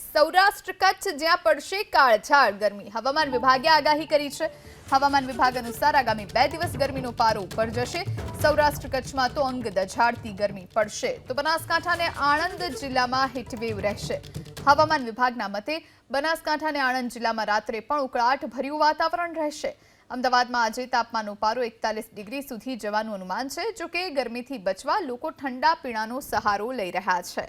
સૌરાષ્ટ્ર કચ્છ, જ્યાં પડશે કાળઝાળ ગરમી. હવામાન વિભાગે આગાહી કરી છે. હવામાન વિભાગ અનુસાર આગામી બે દિવસ ગરમીનો પારો ઉપર જશે. સૌરાષ્ટ્ર કચ્છમાં તો અંગ દઝાડતી ગરમી પડશે. તો બનાસકાંઠા અને આણંદ જિલ્લામાં હીટવેવ રહેશે. હવામાન વિભાગના મતે બનાસકાંઠા અને આણંદ જિલ્લામાં રાત્રે પણ ઉકળાટ ભર્યું વાતાવરણ રહેશે. અમદાવાદમાં આજે તાપમાનનો પારો એકતાલીસ ડિગ્રી સુધી જવાનું અનુમાન છે, જોકે ગરમીથી બચવા લોકો ઠંડા પીણાનો સહારો લઈ રહ્યા છે.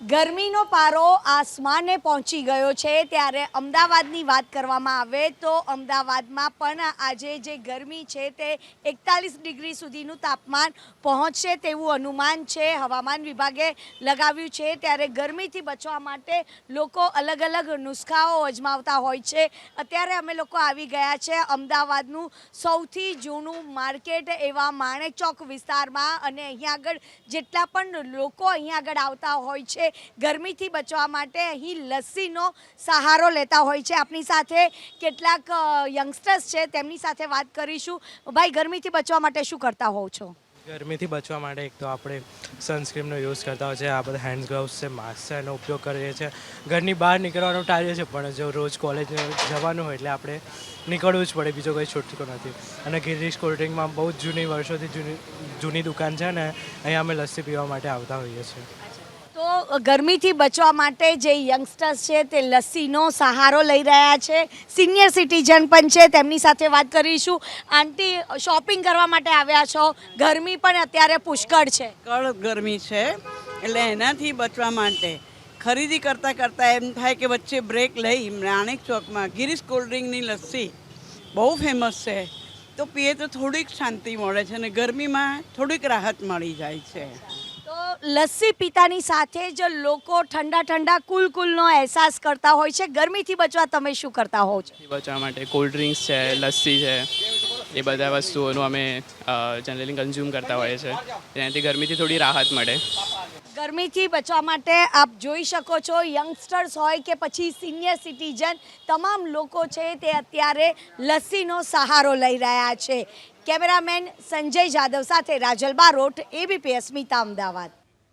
ગરમીનો પારો આસમાને પહોંચી ગયો છે. ત્યારે અમદાવાદની વાત કરવામાં આવે તો અમદાવાદમાં પણ આજે જે ગરમી છે તે એકતાલીસ ડિગ્રી સુધીનું તાપમાન પહોંચશે તેવું અનુમાન છે. હવામાન વિભાગે લગાવ્યું છે. ત્યારે ગરમીથી બચવા માટે લોકો અલગ અલગ નુસ્ખાઓ અજમાવતા હોય છે. અત્યારે અમે લોકો આવી ગયા છે અમદાવાદનું સૌથી જૂનું માર્કેટ એવા માણેકચોક વિસ્તારમાં અને અહીંયા આગળ જેટલા પણ લોકો અહીંયા આગળ આવતા હોય છે ગરમીથી બચવા માટે અહીં લસ્સીનો સહારો લેતા હોય છે. આપણી સાથે કેટલાક યંગસ્ટર્સ છે, તેમની સાથે વાત કરીશું. ભાઈ, ગરમીથી બચવા માટે શું કરતા હોવ છો? ગરમીથી બચવા માટે એક તો આપણે સનસ્ક્રીમનો યુઝ કરતા હોય છે. આ બધા હેન્ડ ગ્લોવ્સ છે માસ્ક છે, એનો ઉપયોગ કરીએ છીએ. ઘરની બહાર નીકળવાનું ટાળીએ છીએ, પણ જો રોજ કોલેજ જવાનું હોય એટલે આપણે નીકળવું જ પડે, બીજો કોઈ છૂટકો નથી. અને ગિરીશ કોલ્ડ ડ્રિંકમાં બહુ જૂની વર્ષોથી જૂની જૂની દુકાન છે ને, અહીંયા અમે લસ્સી પીવા માટે આવતા હોઈએ છીએ. તો ગરમીથી બચવા માટે જે યંગસ્ટર્સ છે તે લસ્સીનો સહારો લઈ રહ્યા છે. સિનિયર સિટીઝન પણ છે, તેમની સાથે વાત કરીશું. આંટી, શોપિંગ કરવા માટે આવ્યા છો. ગરમી પણ અત્યારે પુષ્કળ છે. કડક ગરમી છે, એટલે એનાથી બચવા માટે. ખરીદી કરતાં કરતાં એમ થાય કે વચ્ચે બ્રેક લઈ, રાણેક ચોકમાં ગિરીશ કોલ્ડ ડ્રિંકની લસ્સી બહુ ફેમસ છે. તો પીએ તો થોડીક શાંતિ મળે છે અને ગરમીમાં થોડીક રાહત મળી જાય છે. લસ્સી પીતાની સાથે જ લોકો ઠંડા ઠંડા કુલ કુલનો અહેસાસ કરતા હોય છે. ગરમીથી બચવા તમે શું કરતા હોવ છો? બચવા માટે કોલ્ડ ડ્રિંક્સ છે લસ્સી છે એ બધા વસ્તુઓનું અમે જનરલી કન્ઝ્યુમ કરતા હોઈએ છીએ જેનાથી ગરમીથી થોડી રાહત મળે. ગરમીથી બચવા માટે આપ જોઈ શકો છો યંગસ્ટર્સ હોય કે પછી સિનિયર સિટીઝન તમામ લોકો છે તે અત્યારે લસ્સીનો સહારો લઈ રહ્યા છે. કેમેરામેન સંજય જાદવ સાથે રાજલ બારોટ એબીપી અસ્મિતા અમદાવાદ.